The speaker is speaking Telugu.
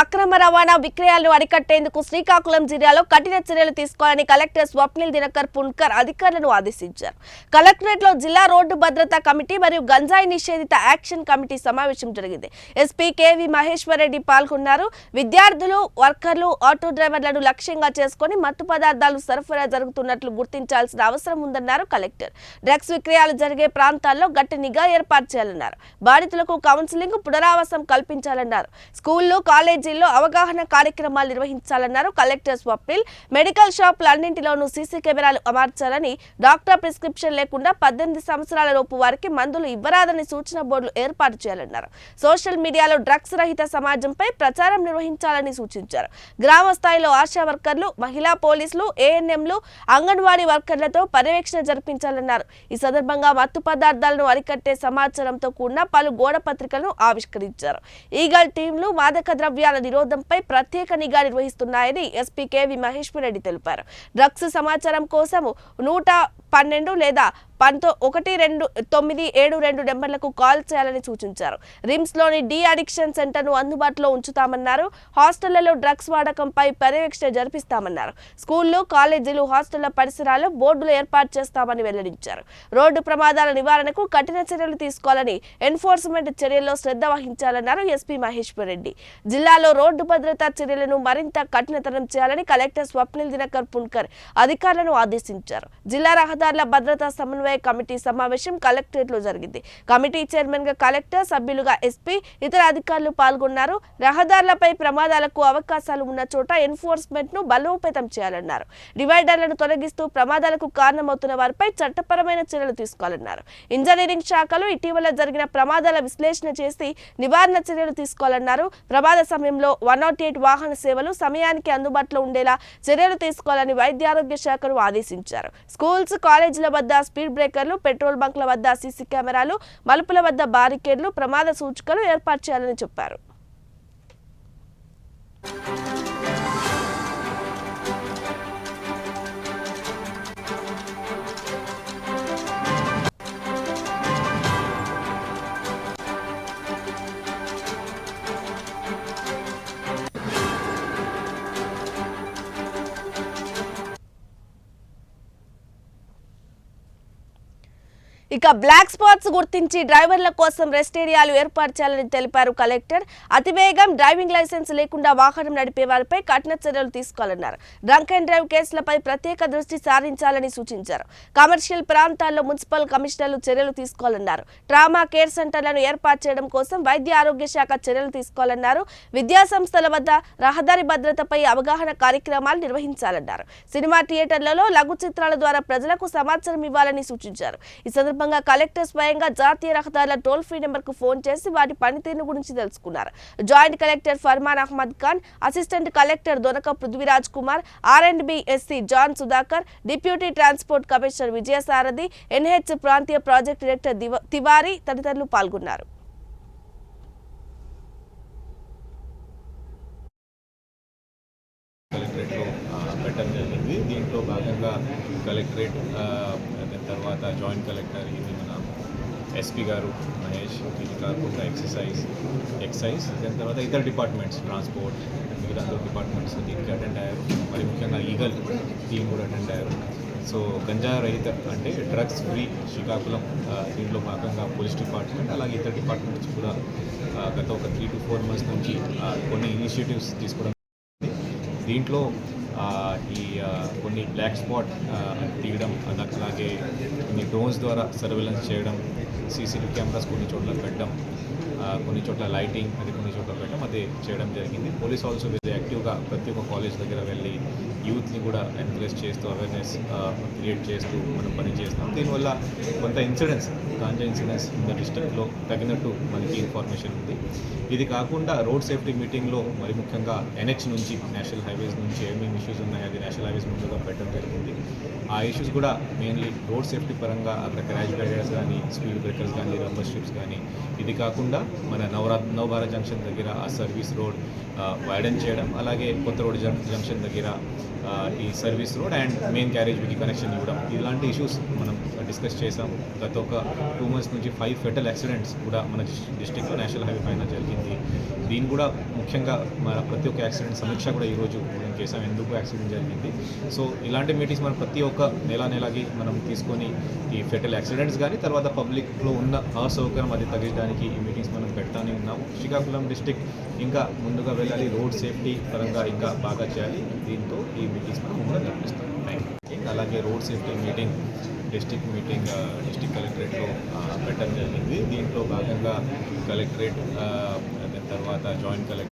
అక్రమ రవాణా విక్రయాలను అరికట్టేందుకు శ్రీకాకుళం జిల్లాలో కఠిన చర్యలు తీసుకోవాలని కలెక్టర్ స్వప్నిల్ దినకర్ పున్కర్ అధికారులను ఆదేశించారు. కలెక్టరేట్లో జిల్లా రోడ్డు భద్రతా కమిటీ మరియు గంజాయి నిషేధిత యాక్షన్ కమిటీ సమావేశం జరిగింది. ఎస్పీ కేవి మహేశ్వరరెడ్డి పాల్గొన్నారు. విద్యార్థులు వర్కర్లు ఆటో డ్రైవర్లను లక్ష్యంగా చేసుకుని మత్తు పదార్థాలు సరఫరా జరుగుతున్నట్లు గుర్తించాల్సిన అవసరం ఉందన్నారు కలెక్టర్. డ్రగ్స్ విక్రయాలు జరిగే ప్రాంతాల్లో గట్టి నిఘా ఏర్పాటు చేయాలన్నారు. బాధితులకు కౌన్సిలింగ్ పునరావాసం కల్పించాలన్నారు. స్కూళ్ళు కాలేజీల్లో అవగాహన కార్యక్రమాలు నిర్వహించాలన్నారు కలెక్టర్ స్వప్నిల్. మెడికల్ షాపులు అన్నింటిలోనూ సీసీ కెమెరాలు అమర్చాలని డాక్టర్ ప్రిస్క్రిప్షన్ లేకుండా పద్దెనిమిది సంవత్సరాల లోపు వారికి మందులు ఇవ్వరాదని సూచన బోర్డులు ఏర్పాటు చేయాలన్నారు. సోషల్ మీడియాలో డ్రగ్స్ రహిత సమాజంపై ప్రచారం నిర్వహించాలని సూచించారు. గ్రామ స్థాయిలో ఆశా వర్కర్లు మహిళా పోలీసులు ఏఎన్ఎంలు అంగన్వాడీ వర్కర్లతో పర్యవేక్షణ జరిపించాలన్నారు. ఈ సందర్భంగా మత్తు పదార్థాలను అరికట్టే సమాచారంతో కూడిన పలు గోడ పత్రికలను ఆవిష్కరించారు. ఈగల్ టీంలు మాదక ద్రవ్యాల నిరోధంపై ప్రత్యేక నిఘా నిర్వహిస్తున్నాయని ఎస్పీ కేవి మహేశ్వర్ రెడ్డి తెలిపారు. డ్రగ్స్ సమాచారం కోసం నూట పన్నెండు లేదా పంతో ఒకటి రెండు తొమ్మిది ఏడు రెండు నెంబర్లకు కాల్ చేయాలని సూచించారు. రిమ్స్లోని డి అడిక్షన్ సెంటర్ను అందుబాటులో ఉంచుతామన్నారు. హాస్టళ్ళలో డ్రగ్స్ వాడకంపై పర్యవేక్షణ జరిపిస్తామన్నారు. స్కూళ్ళు కాలేజీలు హాస్టళ్ళ పరిసరాలు బోర్డులు ఏర్పాటు చేస్తామని వెల్లడించారు. రోడ్డు ప్రమాదాల నివారణకు కఠిన చర్యలు తీసుకోవాలని ఎన్ఫోర్స్మెంట్ చర్యల్లో శ్రద్ధ వహించాలన్నారు ఎస్పీ మహేశ్వర్ రెడ్డి. జిల్లాలో రోడ్డు భద్రతా చర్యలను మరింత కఠినతరం చేయాలని కలెక్టర్ స్వప్నిల్ దినకర్ పున్కర్ అధికారులను ఆదేశించారు. జిల్లా రహదారుల భద్రతా సమన్వయ కమిటీ సమావేశం కలెక్టరేట్లో జరిగింది. కమిటీ చైర్మన్గా కలెక్టర్ సభ్యులుగా ఎస్పీ ఇతర అధికారులు పాల్గొన్నారు. రహదారులపై ప్రమాదాలకు అవకాశాలు ఉన్న చోట ఎన్ఫోర్స్మెంట్ను బలోపేతం చేయాలన్నారు. డివైడర్లను తొలగిస్తూ ప్రమాదాలకు కారణమవుతున్న వారిపై చట్టపరమైన చర్యలు తీసుకోవాలన్నారు. ఇంజనీరింగ్ శాఖలు ఇటీవల జరిగిన ప్రమాదాల విశ్లేషణ చేసి నివారణ చర్యలు తీసుకోవాలన్నారు. ప్రమాద సమయంలో వన్ నాట్ ఎయిట్ వాహన సేవలు సమయానికి అందుబాటులో ఉండేలా చర్యలు తీసుకోవాలని వైద్య ఆరోగ్య శాఖను ఆదేశించారు. స్కూల్స్ కాలేజీల వద్ద స్పీడ్ బ్రేకర్లు పెట్రోల్ బంక్ల వద్ద సీసీ కెమెరాలు మలుపుల వద్ద బారికేడ్లు ప్రమాద సూచికలు ఏర్పాటు చేయాలని చెప్పారు. ఇక బ్లాక్ స్పాట్స్ గుర్తించి డ్రైవర్ల కోసం రెస్ట్ ఏరియాలు ఏర్పరచాలని తెలిపారు కలెక్టర్. అతివేగం డ్రైవింగ్ లైసెన్స్ లేకుండా వాహనం నడిపే వారిపై కఠిన చర్యలు తీసుకోవాలన్నారు. డ్రంక్ అండ్ డ్రైవ్ కేసులపై ప్రత్యేక దృష్టి సారించాలని సూచించారు. కమర్షియల్ ప్రాంతాల్లో మున్సిపల్ కమిషనర్లు చర్యలు తీసుకోవాలన్నారు. ట్రామా కేర్ సెంటర్లను ఏర్పాటు చేయడం కోసం వైద్య ఆరోగ్య శాఖ చర్యలు తీసుకోవాలన్నారు. విద్యాసంస్థల వద్ద రహదారి భద్రతపై అవగాహన కార్యక్రమాలు నిర్వహించాలన్నారు. సినిమా థియేటర్లలో లఘు చిత్రాల ద్వారా ప్రజలకు సమాచారం ఇవ్వాలని సూచించారు. ఈ సందర్భంగా కలెక్టర్ స్వయంగా జాతీయ రహదారుల టోల్ ఫ్రీ నెంబర్కు ఫోన్ చేసి వాటి పనితీరు గురించి తెలుసుకున్నారు. Joint collector Farman Ahmad Khan assistant collector Donaka Prithviraj Kumar R and B SC John Sudhakar deputy transport commissioner Vijayasarathi NH ప్రాంతీయ ప్రాజెక్ట్ డైరెక్టర్ తివారి తివారీ తదితరులు పాల్గొన్నారు. కలెక్టరేట్లో పెట్టడం జరిగింది. దీంట్లో భాగంగా కలెక్టరేట్ తర్వాత జాయింట్ కలెక్టర్ ఇది మన ఎస్పీ గారు మహేష్ ఇది కాకుండా ఎక్సర్సైజ్ ఎక్సైజ్ దాని తర్వాత ఇతర డిపార్ట్మెంట్స్ ట్రాన్స్పోర్ట్ మిగతా డిపార్ట్మెంట్స్ దీనికి అటెండ్ అయ్యారు. మరి ముఖ్యంగా ఈగల్ టీం కూడా అటెండ్ అయ్యారు. సో గంజా రహిత అంటే డ్రగ్స్ ఫ్రీ శ్రీకాకుళం దీంట్లో భాగంగా పోలీస్ డిపార్ట్మెంట్ అలాగే ఇతర డిపార్ట్మెంట్స్ కూడా గత ఒక త్రీ టు ఫోర్ మంత్స్ నుంచి కొన్ని ఇనిషియేటివ్స్ తీసుకోవడం దీంట్లో ఈ కొన్ని బ్లాక్ స్పాట్ తీయడం అలాగే కొన్ని డ్రోన్స్ ద్వారా సర్వేలెన్స్ చేయడం సీసీటీవీ కెమెరాస్ కొన్ని చోట్ల పెట్టడం కొన్ని చోట్ల లైటింగ్ అది కొన్ని చోట్ల పెట్టడం అది చేయడం జరిగింది. పోలీస్ ఆల్సో వెరీ యాక్టివ్గా ప్రతి ఒక్క కాలేజ్ దగ్గర వెళ్ళి యూత్ని కూడా ఎంకరేజ్ చేస్తూ అవేర్నెస్ క్రియేట్ చేస్తూ మనం పని చేస్తాం దీనివల్ల కొంత incidents ganja incidents in the డిస్ట్రిక్ట్లో తగినట్టు మనకి ఇన్ఫర్మేషన్ ఉంది. ఇది కాకుండా రోడ్ సేఫ్టీ మీటింగ్లో మరి ముఖ్యంగా ఎన్హెచ్ నుంచి నేషనల్ హైవేస్ నుంచి ఏమేమి ఇష్యూస్ ఉన్నాయి అది నేషనల్ హైవేస్ ముందుగా పెట్టడం జరిగింది. ఆ ఇష్యూస్ కూడా మెయిన్లీ రోడ్ సేఫ్టీ పరంగా అక్కడ క్రాష్ బ్యారియర్స్ కానీ స్పీడ్ బ్రేకర్స్ కానీ రంబర్ స్ట్రిప్స్ కానీ ఇది కాకుండా మన నవరా నవభారత్ జంక్షన్ దగ్గర ఆ సర్వీస్ రోడ్ వైడన్ చేయడం అలాగే కొత్త రోడ్ జంక్షన్ దగ్గర ఈ సర్వీస్ రోడ్ అండ్ మెయిన్ క్యారేజ్కి కనెక్షన్ ఇవ్వడం. ఇలాంటి ఇష్యూస్ మనం డిస్కస్ చేసాం గత ఒక టూ మంత్స్ నుంచి ఫైవ్ ఫెటల్ యాక్సిడెంట్స్ కూడా మన డిస్ట్రిక్ట్లో నేషనల్ హైవే పైన జరిగింది. దీని కూడా ముఖ్యంగా మన ప్రతి ఒక్క యాక్సిడెంట్ సమీక్ష కూడా ఈరోజు మనం చేసాం ఎందుకు యాక్సిడెంట్ జరిగింది? సో ఇలాంటి మీటింగ్స్ మనం ప్రతి ఒక్క నెల నెలకి మనం తీసుకొని ఈ ఫెటల్ యాక్సిడెంట్స్ కానీ తర్వాత పబ్లిక్లో ఉన్న అసౌకర్యం అది తగ్గించడానికి ఈ మీటింగ్స్ మనం పెడతానే ఉన్నాము. శ్రీకాకుళం డిస్టిక్ ఇంకా ముందుగా వెళ్ళాలి. రోడ్ సేఫ్టీ పరంగా ఇంకా బాగా చేయాలి. దీంతో ఈ మీటింగ్స్ కూడా నిర్వహిస్తాం అలాగే road safety meeting district meeting district కలెక్టరేట్లో పెట్టడం జరిగింది. దీంట్లో భాగంగా కలెక్టరేట్ ఆ, uh, తర్వాత జాయింట్ కలెక్టర్